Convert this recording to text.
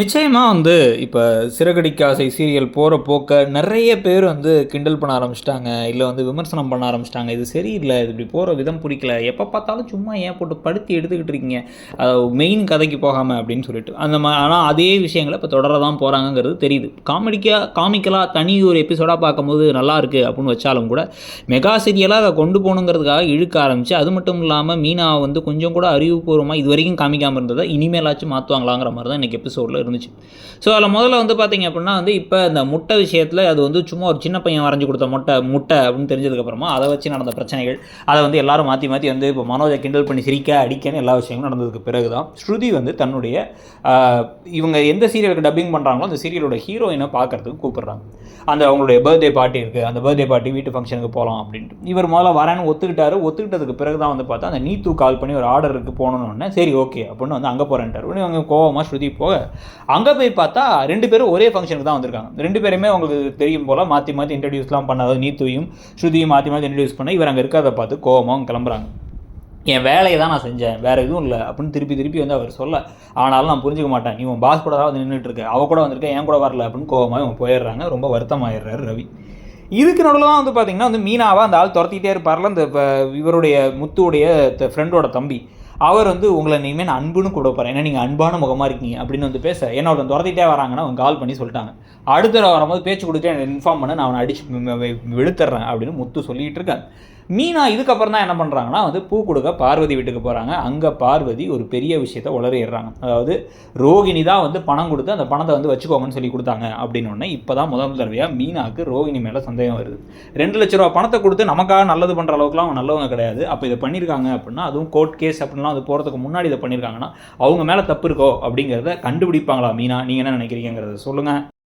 நிச்சயமாக வந்து இப்போ சிறகடிக்காசை சீரியல் போகிற போக்க நிறைய பேர் வந்து கிண்டல் பண்ண ஆரம்பிச்சிட்டாங்க. இல்லை வந்து விமர்சனம் பண்ண ஆரம்பிச்சிட்டாங்க. இது சரியில்லை இது இப்படி போகிற விதம் பிடிக்கல. எப்போ பார்த்தாலும் சும்மா ஏன் போட்டு படுத்தி எடுத்துக்கிட்டு இருக்கீங்க? மெயின் கதைக்கு போகாமல் அப்படின்னு சொல்லிட்டு. அந்த மா ஆனால் அதே விஷயங்களை இப்போ தொடர தான் போகிறாங்கங்கிறது தெரியுது. காமெடிக்காக காமிக்கலாக தனி ஒரு எபிசோடாக பார்க்கும்போது நல்லா இருக்குது அப்படின்னு வச்சாலும் கூட மெகா சீரியலாக அதை கொண்டு போகணுங்கிறதுக்காக இழுக்க ஆரம்பிச்சு அது மட்டும் இல்லாமல் மீனா வந்து கொஞ்சம் கூட அறிவுபூர்வமாக இது வரைக்கும் காமிக்காமல் இருந்ததை இனிமேலாச்சும் மாற்றுவாங்களாங்கிற மாதிரி தான் இன்றைக்கி எபிசோடில் இருந்துச்சு. ஸோ அதில் முதல்ல வந்து பார்த்தீங்க அப்படின்னா வந்து இப்போ இந்த முட்டை விஷயத்தில் அது வந்து சும்மா ஒரு சின்ன பையன் வரைஞ்சி கொடுத்த முட்டை முட்டை அப்படின்னு தெரிஞ்சதுக்கப்புறமா அதை வச்சு நடந்த பிரச்சனைகள் அதை வந்து எல்லாரும் மாற்றி மாற்றி வந்து இப்போ மனோஜை கிண்டல் பண்ணி சிரிக்க அடிக்கன்னு எல்லா விஷயங்களும் நடந்ததுக்கு பிறகு தான் ஸ்ருதி வந்து தன்னுடைய இவங்க எந்த சீரியலுக்கு டப்பிங் பண்ணுறாங்களோ அந்த சீரியலோட ஹீரோயினை பார்க்கறதுக்கு கூப்பிட்றாங்க. அந்த அவங்களுடைய பர்த்டே பார்ட்டி இருக்குது அந்த பர்த்டே பார்ட்டி வீட்டு ஃபங்க்ஷனுக்கு போகலாம் அப்படின்ட்டு. இவர் முதல்ல வரேன்னு ஒத்துக்கிட்டாரு. ஒத்துக்கிட்டதுக்கு பிறகு தான் வந்து பார்த்தா அந்த நீத்து கால் பண்ணி ஒரு ஆர்டருக்கு போகணுன்னு சரி ஓகே அப்படின்னு வந்து அங்கே போகிறேன்ட்டார் உடனே அவங்க கோவமாக ஸ்ருதி போக அங்கே போய் பார்த்தா ரெண்டு பேரும் ஒரே ஃபங்க்ஷனுக்கு தான் வந்திருக்காங்க. ரெண்டு பேருமே அவங்களுக்கு தெரியும் போல் மாற்றி மாற்றி இன்ட்ரடியூஸ்லாம் பண்ணாத நீத்துவையும் ஸ்ருதியும் மாற்றி மாற்றி இன்ட்ரடியூஸ் பண்ண இவர் அங்கே இருக்கிறத பார்த்து கோபமாக கிளம்புறாங்க. என் வேலையை தான் நான் செஞ்சேன். வேறு எதுவும் இல்லை அப்படின்னு திருப்பி திருப்பி வந்து அவர் சொல்ல ஆனாலும் நான் புரிஞ்சுக்க மாட்டேன். நீ உன் பாஸ் கூட தான் வந்து நின்றுட்டு இருக்க. அவ கூட வந்திருக்கேன் என் கூட வரல அப்படின்னு கோவமாக இவன் போயிடுறாங்க. ரொம்ப வருத்தமாயிடுறாரு ரவி. இதுக்கு நடுவில் தான் வந்து பார்த்தீங்கன்னா வந்து மீனாவை அந்த ஆள் துரத்திட்டே இருப்பார்ல இந்த இப்போ இவருடைய முத்துவுடைய ஃப்ரெண்டோட தம்பி. அவர் வந்து உங்களை இனிமேல் நான் அன்புன்னு கூட போகிறேன் ஏன்னா நீங்கள் அன்பான முகமாக இருக்கீங்க அப்படின்னு வந்து பேச ஏன்னா ஒருத்தன் துரத்திட்டே வராங்கன்னா அவங்க கால் பண்ணி சொல்லிட்டாங்க. அடுத்த வரும்போது பேச்சு கொடுத்துட்டு எனக்கு இன்ஃபார்ம் பண்ண நான் அவனை அடிச்சு வெளுத்துறேன் அப்படின்னு முத்து சொல்லிகிட்டு இருக்காங்க மீனா இதுக்கப்புறம் தான் என்ன பண்ணுறாங்கன்னா வந்து பூ கொடுக்க பார்வதி வீட்டுக்கு போகிறாங்க அங்கே பார்வதி ஒரு பெரிய விஷயத்த உளறிடுறாங்க. அதாவது ரோகிணி தான் வந்து பணம் கொடுத்து அந்த பணத்தை வந்து வச்சுக்கோங்கன்னு சொல்லி கொடுத்தாங்க அப்படின்னு இப்போ தான் முதல் தடவையாக மீனாவுக்கு ரோகிணி மேலே சந்தேகம் வருது. ரெண்டு லட்ச ரூபா பணத்தை கொடுத்து நமக்காக நல்லது பண்ணுற அளவுக்குலாம் அவங்க நல்லவங்க கிடையாது. அப்போ இதை பண்ணியிருக்காங்க அப்படின்னா அதுவும் கோர்ட் கேஸ் அப்படின்லாம் அது போகிறதுக்கு முன்னாடி இதை பண்ணியிருக்காங்கன்னா அவங்க மேலே தப்பு இருக்கோ அப்படிங்கிறத கண்டுபிடிப்பாங்களா மீனா? நீங்கள் என்ன நினைக்கிறீங்கிறத சொல்லுங்கள்